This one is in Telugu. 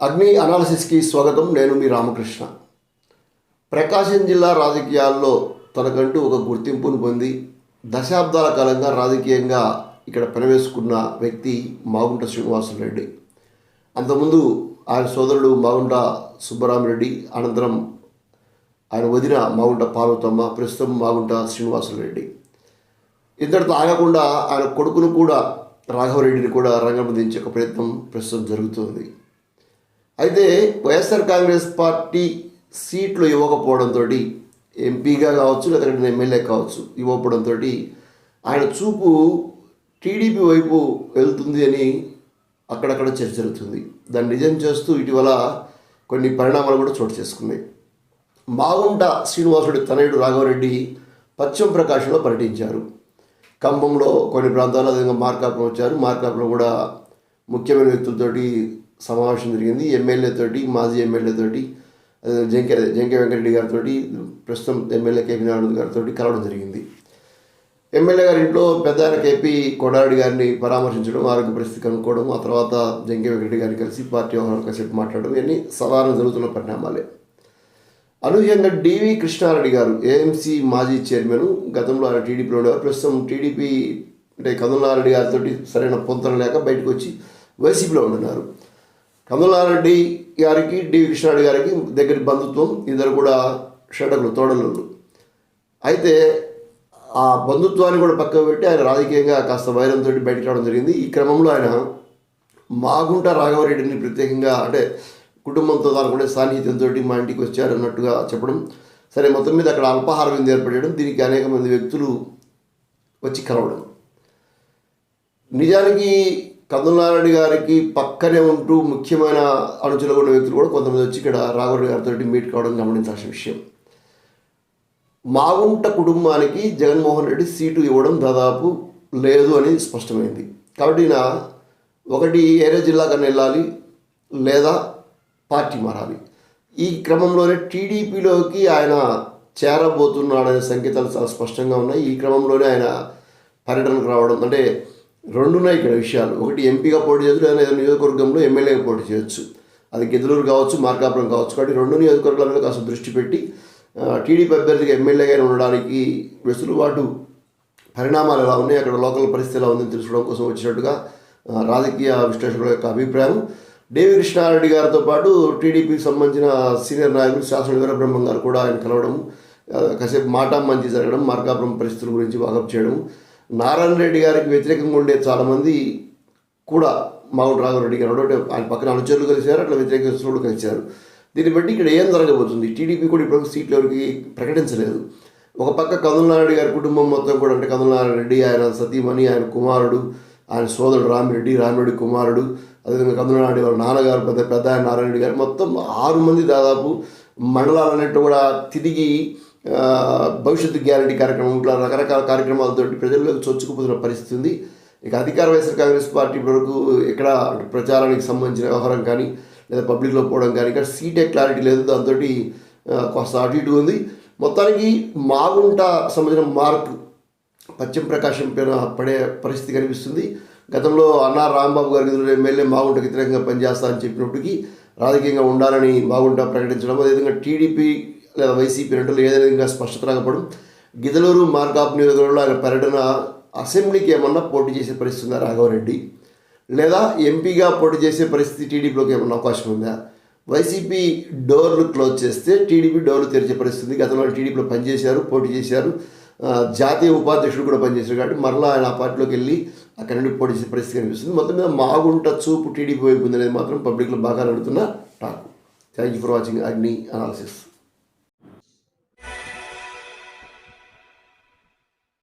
అగ్ని అనాలసిస్కి స్వాగతం. నేను మీ రామకృష్ణ. ప్రకాశం జిల్లా రాజకీయాల్లో తనకంటూ ఒక గుర్తింపును పొంది దశాబ్దాల కాలంగా రాజకీయంగా ఇక్కడ పనివేసుకున్న వ్యక్తి మాగుంట శ్రీనివాసరెడ్డి. అంతకుముందు ఆయన సోదరుడు మాగుంట సుబ్బరామరెడ్డి అనంతరం ఆయన వదిన మాగుంట పార్వతమ్మ ప్రస్తుతం మాగుంట శ్రీనివాసరెడ్డి. ఇంతటితో ఆగకుండా ఆయన కొడుకును కూడా రాఘవరెడ్డిని కూడా రంగం దించే ఒక ప్రయత్నం ప్రస్తుతం జరుగుతుంది. అయితే వైఎస్ఆర్ కాంగ్రెస్ పార్టీ సీట్లు ఇవ్వకపోవడంతో ఎంపీగా కావచ్చు లేదంటే ఎమ్మెల్యే కావచ్చు ఇవ్వకపోవడంతో ఆయన చూపు టీడీపీ వైపు వెళ్తుంది అని అక్కడక్కడ చర్చ జరుగుతుంది. దాన్ని నిజం చేస్తూ ఇటీవల కొన్ని పరిణామాలు కూడా చోటు చేసుకున్నాయి. మాగుంట శ్రీనివాసుడి తనయుడు రాఘవరెడ్డి పశ్చిమ ప్రకాశంలో పర్యటించారు. ఖమ్మంలో కొన్ని ప్రాంతాల్లో అదేవిధంగా మార్కాపురం వచ్చారు. మార్కాపురం కూడా ముఖ్యమైన వ్యక్తులతోటి సమావేశం జరిగింది. ఎమ్మెల్యేతోటి మాజీ ఎమ్మెల్యేతోటి తోటి జంకే జంకే వెంకటరెడ్డి గారితో ప్రస్తుతం ఎమ్మెల్యే కేపీ నారాయణ గారితో కలవడం జరిగింది. ఎమ్మెల్యే గారి ఇంట్లో పెద్ద కేపీ కొడారెడ్డి గారిని పరామర్శించడం ఆరోగ్య పరిస్థితి కనుక్కోవడం ఆ తర్వాత జంకే వెంకటరెడ్డి గారిని కలిసి పార్టీ వ్యవహారం కాసేపు మాట్లాడడం ఇవన్నీ సవాలు జరుగుతున్న పరిణామాలే. అనూహ్యంగా డివి కృష్ణారెడ్డి గారు ఏఎంసీ మాజీ చైర్మన్ గతంలో ఆయన టీడీపీలో ఉండేవారు. ప్రస్తుతం టీడీపీ అంటే కమలారెడ్డి గారితో సరైన పొంతన లేక బయటకు వచ్చి వైసీపీలో ఉంటున్నారు. కమలారెడ్డి గారికి డి. కృష్ణారెడ్డి గారికి దగ్గర బంధుత్వం ఇద్దరు కూడా షటకులు తోడలు అయితే ఆ బంధుత్వాన్ని కూడా పక్కకు పెట్టి ఆయన రాజకీయంగా కాస్త వైరంతో బయటకు రావడం జరిగింది. ఈ క్రమంలో ఆయన మాగుంట రాఘవరెడ్డిని ప్రత్యేకంగా అంటే కుటుంబంతో దానికుండే సాన్నిహిత్యంతో మా ఇంటికి వచ్చారు అన్నట్టుగా చెప్పడం. సరే మొత్తం మీద అక్కడ అల్పాహారం విందు ఏర్పడడం దీనికి అనేక మంది వ్యక్తులు వచ్చి కలవడం. నిజానికి కందులారెడ్డి గారికి పక్కనే ఉంటూ ముఖ్యమైన అనుచరులు ఉన్న వ్యక్తులు కూడా కొంతమంది వచ్చి ఇక్కడ రాఘవరెడ్డి గారితో మీట్ కావడం గమనించాల్సిన విషయం. మాగుంట కుటుంబానికి జగన్మోహన్ రెడ్డి సీటు ఇవ్వడం దాదాపు లేదు అని స్పష్టమైంది. కాబట్టి నా ఒకటి ఏరే జిల్లా కన్నా వెళ్ళాలి లేదా పార్టీ మారాలి. ఈ క్రమంలోనే టీడీపీలోకి ఆయన చేరబోతున్నాడనే సంకేతాలు చాలా స్పష్టంగా ఉన్నాయి. ఈ క్రమంలోనే ఆయన పర్యటనకు రావడం అంటే రెండున్నాయి ఇక్కడ విషయాలు. ఒకటి ఎంపీగా పోటీ చేయొచ్చు లేదా ఏదైనా నియోజకవర్గంలో ఎమ్మెల్యేగా పోటీ చేయొచ్చు. అది గిద్దలూరు కావచ్చు మార్కాపురం కావచ్చు. కాబట్టి రెండు నియోజకవర్గాల మీద కాస్త దృష్టి పెట్టి టీడీపీ అభ్యర్థిగా ఎమ్మెల్యేగా ఉండడానికి వెసులుబాటు పరిణామాలు ఎలా ఉన్నాయి అక్కడ లోకల్ పరిస్థితి ఎలా ఉందని తెలుసుకోవడం కోసం వచ్చినట్టుగా రాజకీయ విశ్లేషకుల యొక్క అభిప్రాయం. డేవి కృష్ణారెడ్డి గారితో పాటు టీడీపీకి సంబంధించిన సీనియర్ నాయకులు శాసన వీరబ్రహ్మం గారు కూడా ఆయన కలవడం కాసేపు మాట మంచి జరగడం మార్కాపురం పరిస్థితుల గురించి వాకప్ చేయడం నారాయణ రెడ్డి గారికి వ్యతిరేకంగా ఉండే చాలామంది కూడా మావుడు రాఘవరెడ్డి గారు ఒకటి ఆయన పక్కన అనుచరులు కలిశారు అట్లా వ్యతిరేకిస్తుడు కలిశారు. దీన్ని బట్టి ఇక్కడ ఏం జరగబోతుంది? టీడీపీ కూడా ఇప్పుడు సీట్లు ఎవరికి ప్రకటించలేదు. ఒక పక్క కందులనారెడ్డి గారి కుటుంబం మొత్తం కూడా అంటే కందులనారాయణ రెడ్డి ఆయన సతీమణి ఆయన కుమారుడు ఆయన సోదరుడు రామిరెడ్డి రామిరెడ్డి కుమారుడు అదేవిధంగా కందులనారెడ్డి వారి నాన్నగారు పెద్ద పెద్ద ఆయన నారాయణ రెడ్డి గారు మొత్తం ఆరు మంది దాదాపు మండలాలన్నింటి కూడా తిరిగి భవిష్యత్తు గ్యారంటీ కార్యక్రమం ఇట్లా రకరకాల కార్యక్రమాలతో ప్రజల్లోకి చొచ్చుకుపోతున్న పరిస్థితి ఉంది. ఇక అధికార వైఎస్ఆర్ కాంగ్రెస్ పార్టీ ఇప్పటివరకు ఎక్కడ ప్రచారానికి సంబంధించిన వ్యవహారం కానీ లేదా పబ్లిక్లో పోవడం కానీ ఇక్కడ సీటే క్లారిటీ లేదు. దాంతో కొంత అటు ఇటు ఉంది. మొత్తానికి మాగుంట సంబంధించిన మార్క్ పశ్చిమ ప్రకాశం పైన పడే పరిస్థితి కనిపిస్తుంది. గతంలో అన్నా రాంబాబు గారి నిధులు ఎమ్మెల్యే మాగుంటకు వ్యతిరేకంగా పనిచేస్తా అని చెప్పినప్పటికీ రాజకీయంగా ఉండాలని మాగుంట ప్రకటించడం అదేవిధంగా టీడీపీ లేదా వైసీపీ రెండులో ఏదైనా ఇంకా స్పష్టత రాకపోవడం గిదలూరు మార్గాపు నియోజకవర్గంలో ఆయన పర్యటన అసెంబ్లీకి ఏమన్నా పోటీ చేసే పరిస్థితి ఉందా రాఘవరెడ్డి లేదా ఎంపీగా పోటీ చేసే పరిస్థితి టీడీపీలోకి ఏమన్నా అవకాశం ఉందా? వైసీపీ డోర్లు క్లోజ్ చేస్తే టీడీపీ డోర్లు తెరిచే పరిస్థితి గతంలో టీడీపీలో పనిచేశారు పోటీ చేశారు. జాతీయ ఉపాధ్యక్షుడు కూడా పనిచేశారు కాబట్టి మరలా ఆయన ఆ పార్టీలోకి వెళ్ళి అక్కడ నుండి పోటీ చేసే పరిస్థితి కనిపిస్తుంది. మొత్తం మీద మాగుంట చూపు టీడీపీ వైపు ఉంది అనేది మాత్రం పబ్లిక్లో బాగా నడుతున్న talk. Thank you for watching Agni analysis.